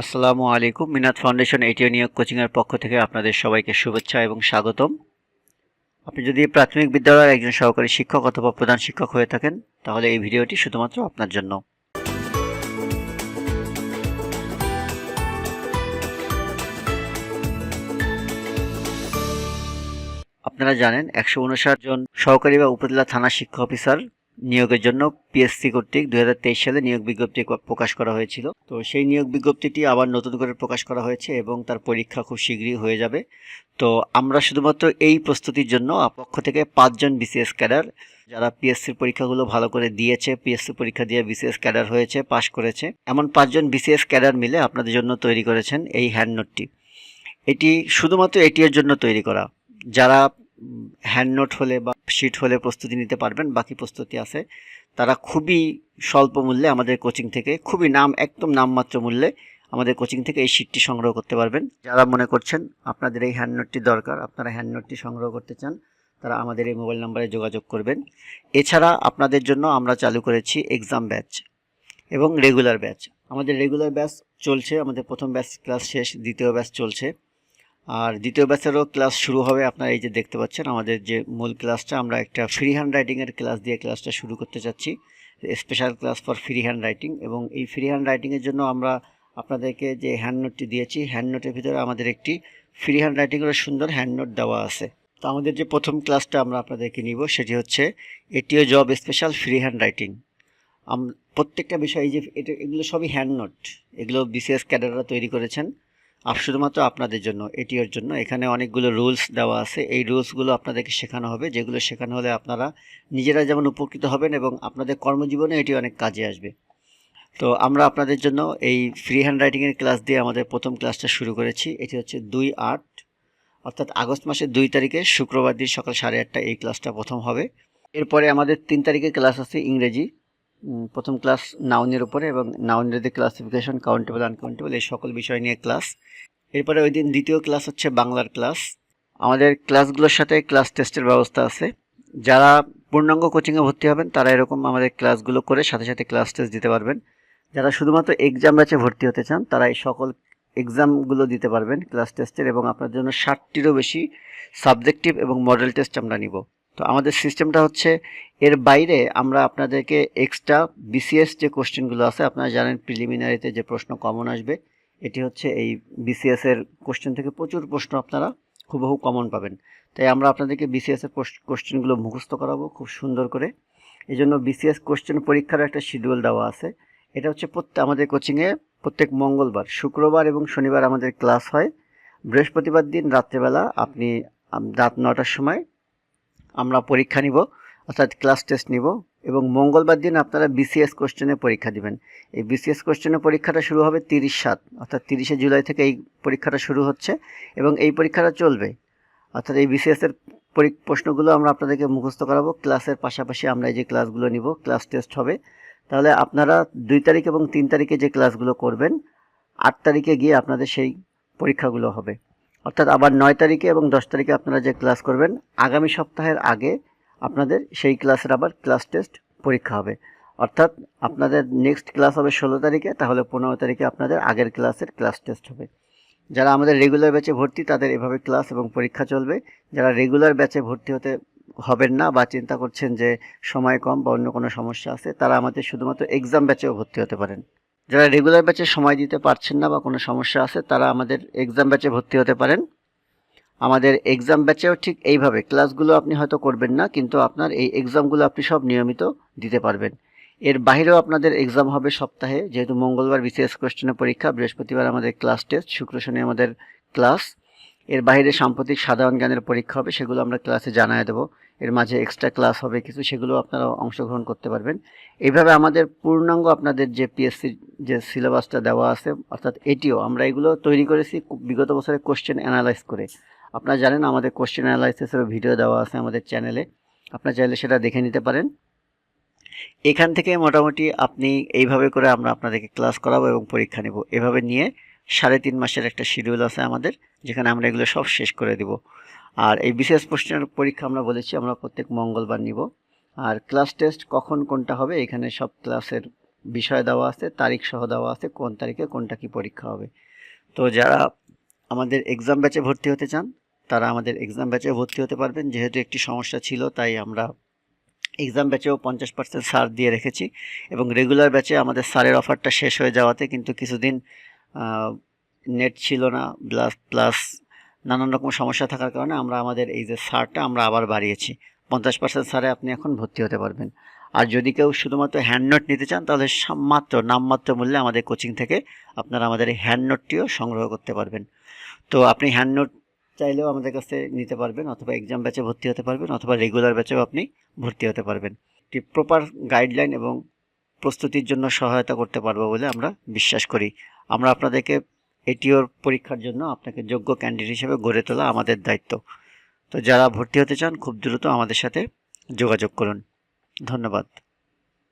আসসালামু আলাইকুম। মিনাত ফাউন্ডেশন এটিও নিয়োগ কোচিংয়ের পক্ষ থেকে আপনাদের সবাইকে শুভেচ্ছা এবং স্বাগতম। আপনি যদি প্রাথমিক বিদ্যালয়ের একজন সহকারী শিক্ষক অথবা প্রধান শিক্ষক হয়ে থাকেন, তাহলে এই ভিডিওটি শুধুমাত্র আপনার জন্য। আপনারা জানেন, একশো উনষাট জন সহকারী বা উপজেলা থানা শিক্ষা অফিসার নিয়োগের জন্য পিএসসি কর্তৃক দু হাজার তেইশ সালে নিয়োগ বিজ্ঞপ্তি প্রকাশ করা হয়েছিল। তো সেই নিয়োগ বিজ্ঞপ্তিটি আবার নতুন করে প্রকাশ করা হয়েছে এবং তার পরীক্ষা খুব শীঘ্রই হয়ে যাবে। তো আমরা শুধুমাত্র এই প্রস্তুতির জন্য পক্ষ থেকে পাঁচজন বিসিএস ক্যাডার, যারা পিএসসির পরীক্ষাগুলো ভালো করে দিয়েছে পিএসসি পরীক্ষা দিয়ে বিসিএস ক্যাডার হয়েছে, পাশ করেছে। এমন পাঁচজন বিসিএস ক্যাডার মিলে আপনাদের জন্য তৈরি করেছেন এই হ্যান্ড নোটটি এটি শুধুমাত্র এটির জন্য তৈরি করা। যারা হ্যান্ড নোট হলে বা শিট হলে প্রস্তুতি নিতে পারবেন, বাকি প্রস্তুতি আছে। তারা খুবই স্বল্প মূল্যে আমাদের কোচিং থেকে, খুবই নাম, একদম নামমাত্র মূল্যে আমাদের কোচিং থেকে এই শিটটি সংগ্রহ করতে পারবেন। যারা মনে করছেন আপনাদের এই হ্যান্ড নোটটি দরকার, আপনারা হ্যান্ড নোটটি সংগ্রহ করতে চান, তারা আমাদের এই মোবাইল নাম্বারে যোগাযোগ করবেন। এছাড়া আপনাদের জন্য আমরা চালু করেছি এক্সাম ব্যাচ এবং রেগুলার ব্যাচ আমাদের রেগুলার ব্যাচ চলছে, আমাদের প্রথম ব্যাচ ক্লাস শেষ, দ্বিতীয় ব্যাচ চলছে। আর দ্বিতীয় ব্যাচেরও ক্লাস শুরু হবে, আপনারা এই যে দেখতে পাচ্ছেন আমাদের যে মূল ক্লাসটা, আমরা একটা ফ্রি হ্যান্ড রাইটিংয়ের ক্লাস দিয়ে ক্লাসটা শুরু করতে চাচ্ছি। Special class for free handwriting এবং এই ফ্রি হ্যান্ড রাইটিংয়ের জন্য আমরা আপনাদেরকে যে হ্যান্ড নোটটি দিয়েছি হ্যান্ড নোটের ভিতরে আমাদের একটি ফ্রি হ্যান্ড রাইটিংয়ের সুন্দর হ্যান্ড নোট দেওয়া আছে। তো আমাদের যে প্রথম ক্লাসটা আমরা আপনাদেরকে নিব, সেটি হচ্ছে এটিও job special free handwriting প্রত্যেকটা বিষয় এই যে, এটা এগুলো সবই হ্যান্ড নোট এগুলো বিসিএস ক্যাডাররা তৈরি করেছেন। শুধুমাত্র আপনাদের জন্য, এটিওর জন্য। এখানে অনেকগুলো রুলস দেওয়া আছে। এই রুলসগুলো আপনাদেরকে শেখানো হবে। যেগুলো শেখানো হলে আপনারা নিজেরা যেমন উপকৃত হবেন এবং আপনাদের কর্মজীবনে এটি অনেক কাজে আসবে। তো আমরা আপনাদের জন্য এই ফ্রি হ্যান্ড রাইটিংয়ের ক্লাস দিয়ে আমাদের প্রথম ক্লাসটা শুরু করেছি। এটি হচ্ছে দুই আট, অর্থাৎ আগস্ট মাসের দুই তারিখে শুক্রবার দিন সকাল সাড়ে আটটা এই ক্লাসটা প্রথম হবে। এরপরে আমাদের তিন তারিখে ক্লাস আছে ইংরেজি। প্রথম ক্লাস নাউনের উপরে এবং নাউনের যে ক্লাসিফিকেশন কাউন্টেবল আনকাউন্টেবল এই সকল বিষয় নিয়ে ক্লাস। এরপরে ওই দিন দ্বিতীয় ক্লাস হচ্ছে বাংলার ক্লাস। আমাদের ক্লাসগুলোর সাথে ক্লাস টেস্টের ব্যবস্থা আছে। যারা পূর্ণাঙ্গ কোচিংয়ে ভর্তি হবেন, তারা এরকম আমাদের ক্লাসগুলো করে সাথে সাথে ক্লাস টেস্ট দিতে পারবেন। যারা শুধুমাত্র এক্সাম ব্যাচে ভর্তি হতে চান, তারা এই সকল এক্সামগুলো দিতে পারবেন ক্লাস টেস্টের এবং আপনার জন্য ষাটটিরও বেশি সাবজেক্টিভ এবং মডেল টেস্ট আমরা নিব। তো আমাদের সিস্টেমটা হচ্ছে এর বাইরে আমরা আপনাদেরকে এক্সট্রা বিসিএস যে কোশ্চেনগুলো আছে, আপনারা জানেন প্রিলিমিনারিতে যে প্রশ্ন কমন আসবে, এটি হচ্ছে এই বিসিএস এর কোশ্চেন থেকে প্রচুর প্রশ্ন আপনারা হুবহু কমন পাবেন। তাই আমরা আপনাদেরকে বিসিএস এর কোশ্চেনগুলো মুখস্থ করাবো খুব সুন্দর করে। এই জন্য বিসিএস কোশ্চেন পরীক্ষার একটা শিডিউল দেওয়া আছে। এটা হচ্ছে প্রত্যেক, আমাদের কোচিংয়ে প্রত্যেক মঙ্গলবার, শুক্রবার এবং শনিবার আমাদের ক্লাস হয়। বৃহস্পতিবার দিন রাত্রেবেলা আপনি রাত নটার সময় আমরা পরীক্ষা নিব, অর্থাৎ ক্লাস টেস্ট নিব এবং মঙ্গলবার দিন আপনারা বিসিএস কোশ্চেনের পরীক্ষা দিবেন। এই বিসিএস কোশ্চেনের পরীক্ষাটা শুরু হবে তিরিশ সাত, অর্থাৎ তিরিশে জুলাই থেকে এই পরীক্ষাটা শুরু হচ্ছে এবং এই পরীক্ষাটা চলবে। অর্থাৎ এই বিসিএস এর পরি- প্রশ্নগুলো আমরা আপনাদেরকে মুখস্থ করাবো। ক্লাসের পাশাপাশি আমরা এই যে ক্লাসগুলো নিব ক্লাস টেস্ট হবে। তাহলে আপনারা দুই তারিখ এবং তিন তারিখে যে ক্লাসগুলো করবেন, আট তারিখে গিয়ে আপনাদের সেই পরীক্ষাগুলো হবে। অর্থাৎ আবার নয় তারিখে এবং দশ তারিখে আপনারা যে ক্লাস করবেন, আগামী সপ্তাহের আগে আপনাদের সেই ক্লাসের আবার ক্লাস টেস্ট পরীক্ষা হবে। অর্থাৎ আপনাদের নেক্সট ক্লাস হবে ষোলো তারিখে, তাহলে পনেরো তারিখে আপনাদের আগের ক্লাসের ক্লাস টেস্ট হবে। যারা আমাদের রেগুলার ব্যাচে ভর্তি, তাদের এভাবে ক্লাস এবং পরীক্ষা চলবে। যারা রেগুলার ব্যাচে ভর্তি হতে হবেন না বা চিন্তা করছেন যে সময় কম বা অন্য কোনো সমস্যা আছে, তারা আমাদের শুধুমাত্র এক্সাম ব্যাচেও ভর্তি হতে পারেন। যারা রেগুলার ব্যাচে সময় দিতে পারছেন না বা কোনো সমস্যা আছে, তারা আমাদের এক্সাম ব্যাচে ভর্তি হতে পারেন। আমাদের এক্সাম ব্যাচেও ঠিক এইভাবে ক্লাসগুলো আপনি হয়তো করবেন না, কিন্তু আপনার এই এক্সামগুলো আপনি সব নিয়মিত দিতে পারবেন। এর বাইরেও আপনাদের এক্সাম হবে সপ্তাহে, যেহেতু মঙ্গলবার বিসিএস কোয়েশ্চেনের পরীক্ষা, বৃহস্পতিবার আমাদের ক্লাস টেস্ট শুক্র শনি আমাদের ক্লাস এর বাইরে সাম্প্রতিক সাধারণ জ্ঞানের পরীক্ষা হবে, সেগুলো আমরা ক্লাসে জানায় দেবো। এর মাঝে এক্সট্রা ক্লাস হবে কিছু, সেগুলো আপনারা অংশগ্রহণ করতে পারবেন। এইভাবে আমাদের পূর্ণাঙ্গ আপনাদের যে পিএসসির যে সিলেবাসটা দেওয়া আছে, অর্থাৎ এটিও আমরা এগুলো তৈরি করেছি বিগত বছরের কোশ্চেন অ্যানালাইজ করে। আপনারা জানেন আমাদের কোশ্চেন অ্যানালাইসিসের ভিডিও দেওয়া আছে আমাদের চ্যানেলে আপনারা চাইলে সেটা দেখে নিতে পারেন। এখান থেকে মোটামুটি আপনি এইভাবে করে আমরা আপনাদেরকে ক্লাস করাবো এবং পরীক্ষা নেব। এভাবে নিয়ে সাড়ে তিন মাসের একটা শিডিউল আছে আমাদের, যেখানে আমরা এগুলো সব শেষ করে দিব। আর এই বিশেষ প্রশ্নের পরীক্ষা আমরা বলেছি, আমরা প্রত্যেক মঙ্গলবার নিব। আর ক্লাস টেস্ট কখন কোনটা হবে, এখানে সব ক্লাসের বিষয় দেওয়া আছে তারিখ সহ দেওয়া আছে, কোন তারিখে কোনটা কি পরীক্ষা হবে। তো যারা আমাদের এক্সাম ব্যাচে ভর্তি হতে চান, তারা আমাদের এক্সাম ব্যাচে ভর্তি হতে পারবেন। যেহেতু একটি সমস্যা ছিল, তাই আমরা এক্সাম ব্যাচেও পঞ্চাশ পার্সেন্ট ছাড় দিয়ে রেখেছি এবং রেগুলার ব্যাচে আমাদের সারের অফারটা শেষ হয়ে যাওয়াতে কিন্তু কিছুদিন নেট ছিল না প্লাস প্লাস নানান রকম সমস্যা থাকার কারণে আমরা আমাদের এই যে সারটা আমরা আবার বাড়িয়েছি। পঞ্চাশ পার্সেন্ট সারে আপনি এখন ভর্তি হতে পারবেন। আর যদি কেউ শুধুমাত্র হ্যান্ড নোট নিতে চান, তাহলে সাম- মাত্র নামমাত্র মূল্যে আমাদের কোচিং থেকে আপনারা আমাদের এই হ্যান্ড নোটটিও সংগ্রহ করতে পারবেন। তো আপনি হ্যান্ড নোট চাইলেও আমাদের কাছে নিতে পারবেন, অথবা এক্সাম ব্যাচে ভর্তি হতে পারবেন, অথবা রেগুলার ব্যাচেও আপনি ভর্তি হতে পারবেন। একটি প্রপার গাইডলাইন এবং প্রস্তুতির জন্য সহায়তা করতে পারব বলে আমরা বিশ্বাস করি। আমরা আপনাদেরকে এটিওর পরীক্ষার জন্য আপনাকে যোগ্য ক্যান্ডিডেট হিসেবে গড়ে তোলা আমাদের দায়িত্ব। তো যারা ভর্তি হতে চান, খুব দ্রুত আমাদের সাথে যোগাযোগ করুন। ধন্যবাদ।